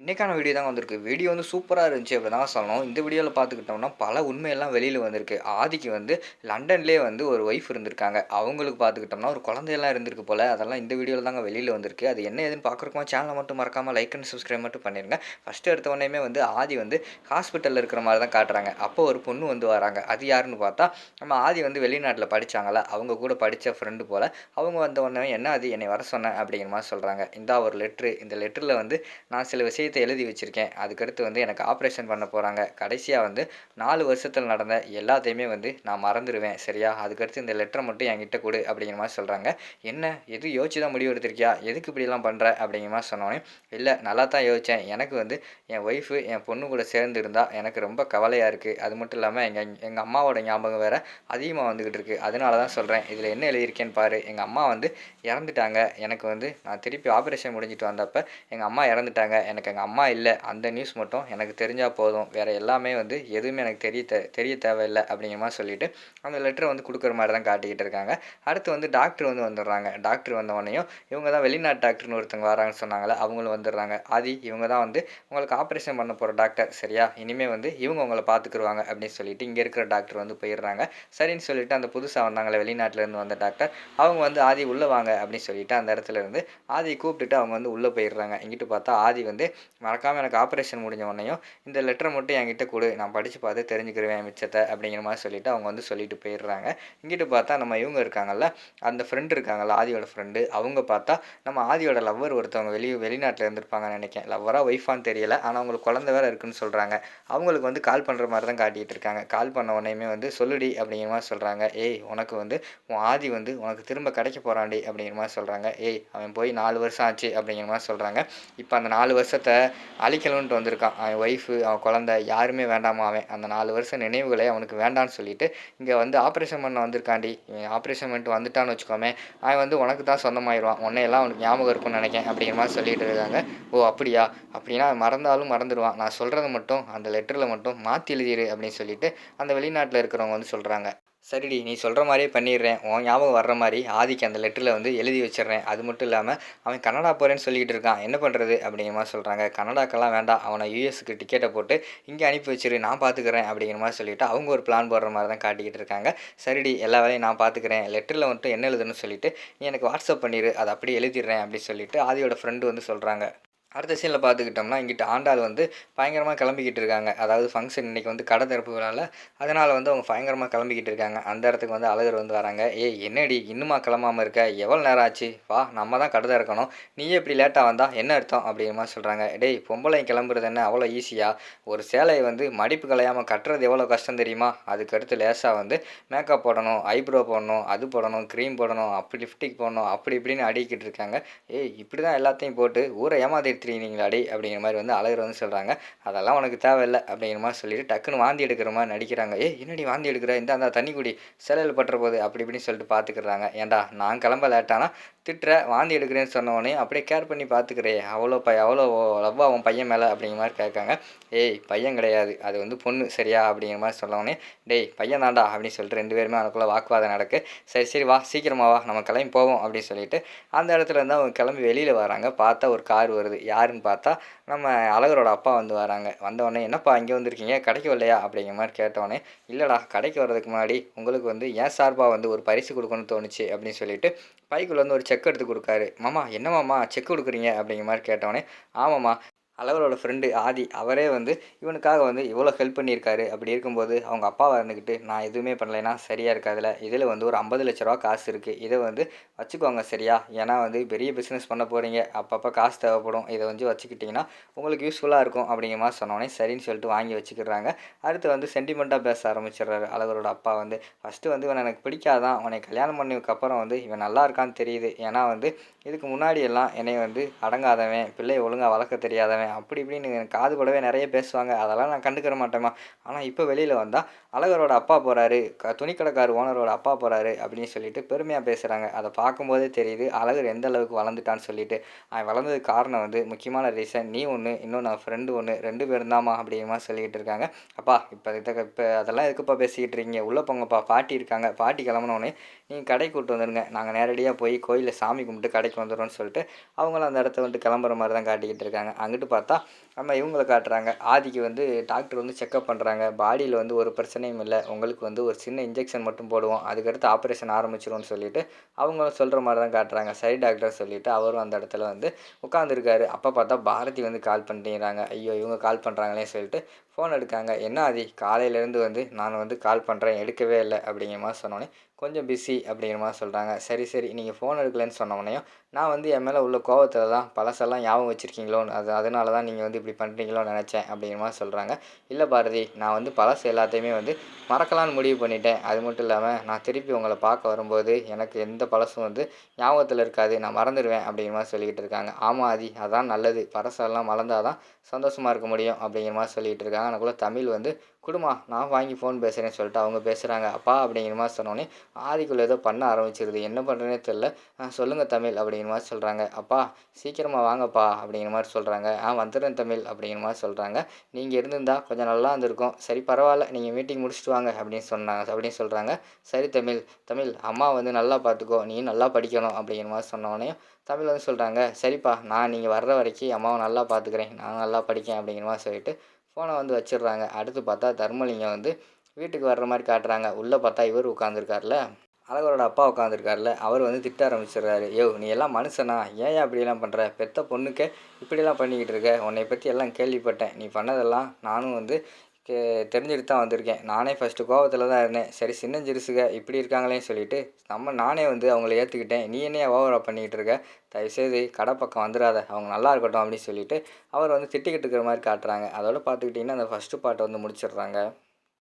இன்றைக்கான வீடியோ தான் வந்திருக்கு. வீடியோ வந்து சூப்பராக இருந்துச்சு அப்படி தான் சொல்லணும். இந்த வீடியோவில் பார்த்துக்கிட்டோம்னா பல உண்மையெல்லாம் வெளியில் வந்திருக்கு. ஆதிக்கு வந்து லண்டன்லேயே வந்து ஒரு ஒய்ஃப் இருந்திருக்காங்க. அவங்களுக்கு பார்த்துக்கிட்டோம்னா ஒரு குழந்தையெல்லாம் இருந்திருக்கு போல். அதெல்லாம் இந்த வீடியோவில் தாங்க வெளியில் வந்திருக்கு. அது என்ன ஏதுன்னு பார்க்குறக்குமா சேனலை மட்டும் மறக்காமல் லைக் அண்ட் சப்ஸ்கிரைப் மட்டும் பண்ணிடுங்க ஃபஸ்ட்டு எடுத்த உடனே வந்து ஆதி வந்து ஹாஸ்பிட்டலில் இருக்கிற மாதிரி தான் காட்டுறாங்க. அப்போ ஒரு பொண்ணு வந்து வராங்க. அது யாருன்னு பார்த்தா நம்ம ஆதி வந்து வெளிநாட்டில் படித்தாங்கள அவங்க கூட படித்த ஃப்ரெண்டு போல். அவங்க வந்த உடனே என்ன அது என்னை வர சொன்னேன் அப்படிங்கிற மாதிரி சொல்கிறாங்க இந்த ஒரு லெட்ரு இந்த லெட்டரில் வந்து நான் சில விஷயம் விஷயத்தை எழுதி வச்சுருக்கேன். அதுக்கடுத்து வந்து எனக்கு ஆப்ரேஷன் பண்ண போகிறாங்க கடைசியாக வந்து நாலு வருஷத்தில் நடந்த எல்லாத்தையுமே வந்து நான் மறந்துடுவேன் சரியா? அதுக்கடுத்து இந்த லெட்டரை மட்டும் என்கிட்ட கொடு அப்படிங்கிற மாதிரி சொல்கிறாங்க என்ன? எது யோசிச்சு தான் முடிவு எடுத்திருக்கியா? எதுக்கு இப்படிலாம் பண்ணுற அப்படிங்கிற மாதிரி சொன்னோன்னே இல்லை நல்லா தான் யோசித்தேன் எனக்கு வந்து என் ஒய்ஃபு என் பொண்ணு கூட சேர்ந்து இருந்தால் எனக்கு ரொம்ப கவலையாக இருக்குது அது மட்டும் இல்லாமல் எங்கள் எங்கள் அம்மாவோட ஞாபகம் வேறு அதிகமாக வந்துக்கிட்டு இருக்குது அதனால தான் சொல்கிறேன் இதில் என்ன எழுதியிருக்கேன்னு பாரு. எங்கள் அம்மா வந்து இறந்துட்டாங்க. எனக்கு வந்து நான் திருப்பி ஆப்ரேஷன் முடிஞ்சிட்டு வந்தப்போ எங்கள் அம்மா இறந்துட்டாங்க. எனக்கு எங்கள் அம்மா இல்லை அந்த நியூஸ் மட்டும் எனக்கு தெரிஞ்சால் போதும். வேறு எல்லாமே வந்து எதுவுமே எனக்கு தெரிய தே தெரிய தேவையில்லை அப்படிங்கிற மாதிரி சொல்லிவிட்டு அந்த லெட்டரை வந்து கொடுக்குற மாதிரி தான் காட்டிக்கிட்டு இருக்காங்க. அடுத்து வந்து டாக்டர் வந்து வந்துடுறாங்க. டாக்டர் வந்தவொடனையும் இவங்க தான் வெளிநாட்டு டாக்டர்னு ஒருத்தவங்க வராங்கன்னு சொன்னாங்களே அவங்களும் வந்துடுறாங்க. ஆதி இவங்க தான் வந்து உங்களுக்கு ஆப்ரேஷன் பண்ண போகிற டாக்டர் சரியா? இனிமேல் வந்து இவங்க உங்களை பார்த்துக்குருவாங்க அப்படின்னு சொல்லிட்டு இங்கே இருக்கிற டாக்டர் வந்து போயிடுறாங்க. சரின்னு சொல்லிட்டு அந்த புதுசாக வந்தாங்களே வெளிநாட்டிலேருந்து வந்த டாக்டர் அவங்க வந்து ஆதி உள்ளே வாங்க அப்படின்னு சொல்லிட்டு அந்த இடத்துல இருந்து ஆதியை கூப்பிட்டுட்டு அவங்க வந்து உள்ளே போயிடுறாங்க. இங்கிட்டு பார்த்தா ஆதி வந்து மறக்காமல் எனக்கு ஆப்ரேஷன் முடிஞ்ச உடனேயும் இந்த லெட்டரை மட்டும் என்கிட்ட கொடு. நான் படித்து பார்த்து தெரிஞ்சுக்கிருவேன் மிச்சத்தை அப்படிங்கிற மாதிரி சொல்லிவிட்டு அவங்க வந்து சொல்லிட்டு போயிடுறாங்க. இங்கிட்டு பார்த்தா நம்ம இவங்க இருக்காங்கல்ல அந்த ஃப்ரெண்டு இருக்காங்கல்ல ஆதியோட ஃப்ரெண்டு அவங்க பார்த்தா நம்ம ஆதியோட லவ்வர் ஒருத்தவங்க வெளி வெளிநாட்டில் இருந்திருப்பாங்கன்னு நினைக்கிறேன். லவ்வராக ஒய்ஃபான்னு தெரியல ஆனால் அவங்களுக்கு குழந்த வேறு இருக்குன்னு சொல்கிறாங்க அவங்களுக்கு வந்து கால் பண்ணுற மாதிரி தான் காட்டிகிட்டு இருக்காங்க. கால் பண்ண உடனேயுமே வந்து சொல்லுடி அப்படிங்கிற மாதிரி சொல்கிறாங்க ஏய் உனக்கு வந்து உன் ஆதி வந்து உனக்கு திரும்ப கிடைக்க போகிறாண்டி அப்படிங்கிற மாதிரி சொல்கிறாங்க ஏய் அவன் போய் நாலு வருஷம் ஆச்சு அப்படிங்கிற மாதிரி சொல்கிறாங்க இப்போ அந்த நாலு வருஷத்தை அழிக்கணுன்ட்டு வந்திருக்கான். அவன் ஒய்ஃபு அவன் குழந்த யாருமே வேண்டாமா அவன்? அந்த நாலு வருஷம் நினைவுகளை அவனுக்கு வேண்டான்னு சொல்லிட்டு இங்கே வந்து ஆப்ரேஷன் பண்ண வந்திருக்காண்டி இவன் ஆப்ரேஷன் பண்ணிட்டு வந்துட்டான்னு வச்சுக்கோமே அவன் வந்து உனக்கு தான் சொந்தமாயிடுவான் உன்னையெல்லாம் அவனுக்கு ஞாபகம் இருக்கும்னு நினைக்கிறேன் அப்படிங்கிற மாதிரி சொல்லிட்டு இருக்காங்க. ஓ அப்படியா? அப்படின்னா அவன் மறந்தாலும் மறந்துடுவான். நான் சொல்கிறத மட்டும் அந்த லெட்டரில் மட்டும் மாற்றி எழுதிடு அப்படின்னு சொல்லிட்டு அந்த வெளிநாட்டில் இருக்கிறவங்க வந்து சொல்கிறாங்க சரிடி நீ சொல்கிற மாதிரியே பண்ணிடுறேன். உன் ஞாபகம் வர்ற மாதிரி ஆதிக்கு அந்த லெட்டரில் வந்து எழுதி வச்சிடுறேன். அது மட்டும் இல்லாமல் அவன் கனடா போகிறேன்னு சொல்லிக்கிட்டு இருக்கான். என்ன பண்ணுறது அப்படிங்கிற மாதிரி சொல்கிறாங்க கனடாக்கெல்லாம் வேண்டாம். அவனை யூஎஸ்க்கு டிக்கெட்டை போட்டு இங்கே அனுப்பி வச்சிரு. நான் பார்த்துக்கிறேன். அப்படிங்கிற மாதிரி சொல்லிவிட்டு அவங்க ஒரு பிளான் போடுற மாதிரி தான் காட்டிக்கிட்டு இருக்காங்க. சரிடி எல்லா வேலையும் நான் பார்த்துக்கிறேன். லெட்டரில் வந்துட்டு என்ன எழுதுன்னு சொல்லிட்டு நீ எனக்கு வாட்ஸ்அப் பண்ணிடு அதை அப்படியே எழுதிடுறேன் அப்படின்னு சொல்லிட்டு ஆதியோட ஃப்ரெண்டு வந்து சொல்கிறாங்க அடுத்த சீனில் பார்த்துக்கிட்டோம்னா இங்கிட்ட ஆண்டாள் வந்து பயங்கரமாக கிளம்பிக்கிட்டு இருக்காங்க. அதாவது ஃபங்க்ஷன் இன்றைக்கி வந்து கடை திறப்புகளால் அதனால் வந்து அவங்க பயங்கரமாக கிளம்பிக்கிட்டு இருக்காங்க. அந்த இடத்துக்கு வந்து அழகர் வந்து வராங்க. ஏய் என்னடி இன்னுமா கிளம்பாமல் இருக்க? எவ்வளோ நேரம் ஆச்சு? வா நம்ம தான் கடை திறக்கணும். நீ எப்படி லேட்டாக வந்தால் என்ன அர்த்தம்? அப்படிங்கிற மாதிரி சொல்கிறாங்க டேய் பொம்பளை கிளம்புறது என்ன அவ்வளோ ஈஸியாக ஒரு சேலையை வந்து மடிப்பு கலையாமல் கட்டுறது எவ்வளோ கஷ்டம் தெரியுமா? அதுக்கடுத்து லேசாக வந்து மேக்கப் போடணும் ஐப்ரோ போடணும் அது போடணும் க்ரீம் போடணும் அப்படி லிப்டிக் போடணும் அப்படி இப்படின்னு அடிக்கிட்டு இருக்காங்க. ஏய் இப்படி தான் எல்லாத்தையும் போட்டு ஊரை ஏமாத்திட்டு எடுத்துருக்கீங்களாடி அப்படிங்கிற மாதிரி வந்து அழகர் வந்து சொல்கிறாங்க அதெல்லாம் உனக்கு தேவையில்லை அப்படிங்கிற மாதிரி சொல்லிட்டு டக்குன்னு வாந்தி எடுக்கிற மாதிரி நடிக்கிறாங்க. ஏய் என்னடி வாந்தி எடுக்கிற? இந்த அந்த தண்ணி குடி. சிலையில் பட்டுற போது அப்படி இப்படின்னு சொல்லிட்டு பார்த்துக்கிறாங்க ஏன்டா நான் கிளம்ப லேட்டானா திட்டுற வாந்தி எடுக்கிறேன்னு சொன்னவொடனே அப்படியே கேர் பண்ணி பார்த்துக்கிறே அவ்வளோ ப அவ்வளோ லவ்வா அவன் பையன் மேலே அப்படிங்கிற மாதிரி கேட்காங்க. ஏய் பையன் கிடையாது. அது வந்து பொண்ணு. சரியா? அப்படிங்கிற மாதிரி சொன்னவொடனே டேய் பையன் தாண்டா அப்படின்னு சொல்லிட்டு ரெண்டு பேருமே அவனுக்குள்ளே வாக்குவாதம் நடக்கு. சரி சரி வா சீக்கிரமா வா. நம்ம கிளம்பி போவோம் அப்படின்னு சொல்லிட்டு அந்த இடத்துல இருந்து அவங்க கிளம்பி வெளியில் வராங்க. பார்த்தா ஒரு கார் வருது. யாருன்னு பார்த்தா நம்ம அழகரோட அப்பா வந்து வராங்க. வந்தவொடனே என்னப்பா இங்கே வந்திருக்கீங்க? கடைக்கு வரலையா? அப்படிங்கிற மாதிரி கேட்டவொடனே இல்லைடா கடைக்கு வர்றதுக்கு முன்னாடி உங்களுக்கு வந்து ஏன் சார்பாக வந்து ஒரு பரிசு கொடுக்கணும்னு தோணுச்சு அப்படின்னு சொல்லிட்டு பைக்குள்ள வந்து ஒரு செக் எடுத்து கொடுக்காரு. மாமா என்ன மாமா? செக் கொடுக்குறீங்க? அப்படிங்கிற மாதிரி கேட்டவொடனே ஆமாம்மா அழகரோட ஃப்ரெண்டு ஆதி அவரே வந்து இவனுக்காக வந்து இவ்வளோ ஹெல்ப் பண்ணியிருக்காரு. அப்படி இருக்கும்போது அவங்க அப்பாவை இருந்துக்கிட்டு நான் எதுவுமே பண்ணலைன்னா சரியாக இருக்காதுல. இதில் வந்து ஒரு ஐம்பது லட்ச ரூபா காசு இருக்குது இதை வந்து வச்சுக்கோங்க சரியா. ஏன்னா வந்து பெரிய பிஸ்னஸ் பண்ண போகிறீங்க அப்பப்போ காசு தேவைப்படும். இதை வந்து வச்சுக்கிட்டிங்கன்னா உங்களுக்கு யூஸ்ஃபுல்லாக இருக்கும். அப்படிங்கிற மாதிரி சொன்னோடனே சரின்னு சொல்லிட்டு வாங்கி வச்சுக்கிறாங்க. அடுத்து வந்து சென்டிமெண்ட்டாக பேச ஆரம்பிச்சிடுறாரு. அழகரோட அப்பா வந்து ஃபஸ்ட்டு வந்து இவன் எனக்கு பிடிக்காதான். உன்னை கல்யாணம் பண்ணதுக்கப்புறம் வந்து இவன் நல்லா இருக்கான்னு தெரியுது. ஏன்னா வந்து இதுக்கு முன்னாடி எல்லாம் என்னை வந்து அடங்காதவன் பிள்ளையை ஒழுங்காக வளர்க்க தெரியாதவன் அப்படி இப்படின்னு எனக்கு காது கூடவே நிறைய பேசுவாங்க. அதெல்லாம் நான் கண்டுக்கிற மாட்டேமா ஆனால் இப்போ வெளியில் வந்தால் அழகரோட அப்பா போகிறாரு க துணிக்கடைக்கார் ஓனரோட அப்பா போகிறாரு அப்படின்னு சொல்லிட்டு பெருமையாக பேசுகிறாங்க அதை பார்க்கும்போதே தெரியுது அழகர் எந்த அளவுக்கு வளர்ந்துட்டான்னு சொல்லிட்டு. அவன் வளர்ந்ததுக்கு காரணம் வந்து முக்கியமான ரீசன் நீ ஒன்று இன்னும் நான் ஃப்ரெண்டு ஒன்று ரெண்டு பேரும் தாம்மா அப்படிமா சொல்லிக்கிட்டு இருக்காங்க. அப்பா இப்போ இதை இப்போ அதெல்லாம் எதுக்குப்பா பேசிக்கிட்டு இருக்கீங்க? உள்ளே போங்கப்பா. பாட்டி இருக்காங்க. பாட்டி கிளம்புனோடனே நீங்கள் கடைக்கு கூப்பிட்டு வந்துடுங்க நாங்கள் நேரடியாக போய் கோயிலில் சாமி கும்பிட்டு கடைக்கு வந்துடுறோம்னு சொல்லிட்டு அவங்களும் அந்த இடத்த வந்துட்டு கிளம்புற மாதிரி தான் காட்டிக்கிட்டு இருக்காங்க. அங்கிட்டு பார்த்தா நம்ம இவங்கள காட்டுறாங்க. ஆதிக்கு வந்து டாக்டர் வந்து செக்கப் பண்ணுறாங்க பாடியில் வந்து ஒரு பிரச்சனையும் இல்லை. உங்களுக்கு வந்து ஒரு சின்ன இன்ஜெக்ஷன் மட்டும் போடுவோம். அதுக்கடுத்து ஆப்ரேஷன் ஆரம்பிச்சிரும்னு சொல்லிட்டு அவங்களும் சொல்கிற மாதிரி தான் காட்டுறாங்க. சரி டாக்டர் சொல்லிவிட்டு அவரும் அந்த இடத்துல வந்து உட்காந்துருக்காரு அப்போ பார்த்தா பாரதி வந்து கால் பண்ணிடுறாங்க ஐயோ இவங்க கால் பண்ணுறாங்களே சொல்லிட்டு ஃபோன் எடுக்காங்க. என்ன ஆதி? காலையிலேருந்து வந்து நான் வந்து கால் பண்ணுறேன் எடுக்கவே இல்லை. அப்படிங்கிற மாதிரி சொன்னோன்னே கொஞ்சம் பிஸி அப்படிங்கிற மாதிரி சொல்கிறாங்க சரி சரி நீங்கள் ஃபோன் எடுக்கலைன்னு சொன்னோடனையும் நான் வந்து என் மேலே உள்ள கோவத்தில் தான் பழசெல்லாம் ஞாபகம் வச்சுருக்கீங்களோன்னு அது அதனால தான் நீங்கள் வந்து இப்படி பண்ணுறீங்களோன்னு நினச்சேன் அப்படிங்கிற மாதிரி சொல்கிறாங்க இல்லை பாரதி நான் வந்து பழசு எல்லாத்தையுமே வந்து மறக்கலான்னு முடிவு பண்ணிட்டேன். அது மட்டும் இல்லாமல் நான் திருப்பி உங்களை பார்க்க வரும்போது எனக்கு எந்த பழசும் வந்து ஞாபகத்தில் இருக்காது. நான் மறந்துடுவேன் அப்படிங்கிற மாதிரி சொல்லிக்கிட்டு இருக்காங்க. ஆமாம் ஆதி அதான் நல்லது. பழசெல்லாம் மறந்தால் தான் சந்தோஷமாக இருக்க முடியும் அப்படிங்கிற மாதிரி சொல்லிகிட்டு இருக்காங்க. எனக்குள்ளே தமிழ் வந்து குடுமா நான் வாங்கி ஃபோன் பேசுகிறேன்னு சொல்லிட்டு அவங்க பேசுகிறாங்க அப்பா அப்படிங்கிற மாதிரி சொன்னோன்னே ஆதிக்குள்ளே ஏதோ பண்ண ஆரம்பிச்சிருது. என்ன பண்ணுறேனே தெரில சொல்லுங்கள் தமிழ் அப்படிங்கிற மாதிரி சொல்கிறாங்க அப்பா சீக்கிரமாக வாங்கப்பா அப்படிங்கிற மாதிரி சொல்கிறாங்க ஆ வந்துடுறேன் தமிழ் அப்படிங்கிற மாதிரி சொல்கிறாங்க நீங்கள் இருந்திருந்தா கொஞ்சம் நல்லா இருந்திருக்கும். சரி பரவாயில்ல. நீங்கள் மீட்டிங் முடிச்சுட்டு வாங்க அப்படின்னு சொன்னாங்க அப்படின்னு சொல்கிறாங்க சரி தமிழ் தமிழ் அம்மா வந்து நல்லா பார்த்துக்கோ. நீ நல்லா படிக்கணும் அப்படிங்கிற மாதிரி சொன்னோடனே தமிழ் வந்து சொல்கிறாங்க சரிப்பா நான் நீங்கள் வர்ற வரைக்கும் அம்மாவை நல்லா பார்த்துக்கிறேன். நான் நல்லா படிக்கேன் அப்படிங்கிற மாதிரி சொல்லிட்டு ஃபோனை வந்து வச்சிடுறாங்க. அடுத்து பார்த்தா தர்மலிங்கம் வந்து வீட்டுக்கு வர்ற மாதிரி காட்டுறாங்க. உள்ளே பார்த்தா இவர் உட்காந்துருக்கார்ல அழகரோட அப்பா உட்காந்துருக்கார்ல அவர் வந்து திட்ட ஆரம்பிச்சிடுறாரு. யோ நீ எல்லாம் மனுஷனா? ஏன் அப்படியெல்லாம் பண்ணுற பெத்த பொண்ணுக்கே இப்படிலாம் பண்ணிக்கிட்டு இருக்க? உன்னை பற்றி எல்லாம் கேள்விப்பட்டேன். நீ பண்ணதெல்லாம் நானும் வந்து தெரிஞ்சுட்டு தான் வந்திருக்கேன். நானே ஃபஸ்ட்டு கோவத்தில் தான் இருந்தேன். சரி சின்னஞ்சிறுசுக இப்படி இருக்காங்களேன்னு சொல்லிட்டு நம்ம நானே வந்து அவங்கள ஏற்றுக்கிட்டேன் நீ என்னைய ஓவராக பண்ணிக்கிட்டு இருக்க? தயவுசெய்து கடை பக்கம் வந்துடாத அவங்க நல்லா இருக்கட்டும் அப்படின்னு சொல்லிட்டு அவர் வந்து திட்டிக்கிட்டு இருக்கிற மாதிரி காட்டுறாங்க. அதோட பார்த்துக்கிட்டிங்கன்னா அந்த ஃபஸ்ட்டு பாட்டை வந்து முடிச்சிடுறாங்க.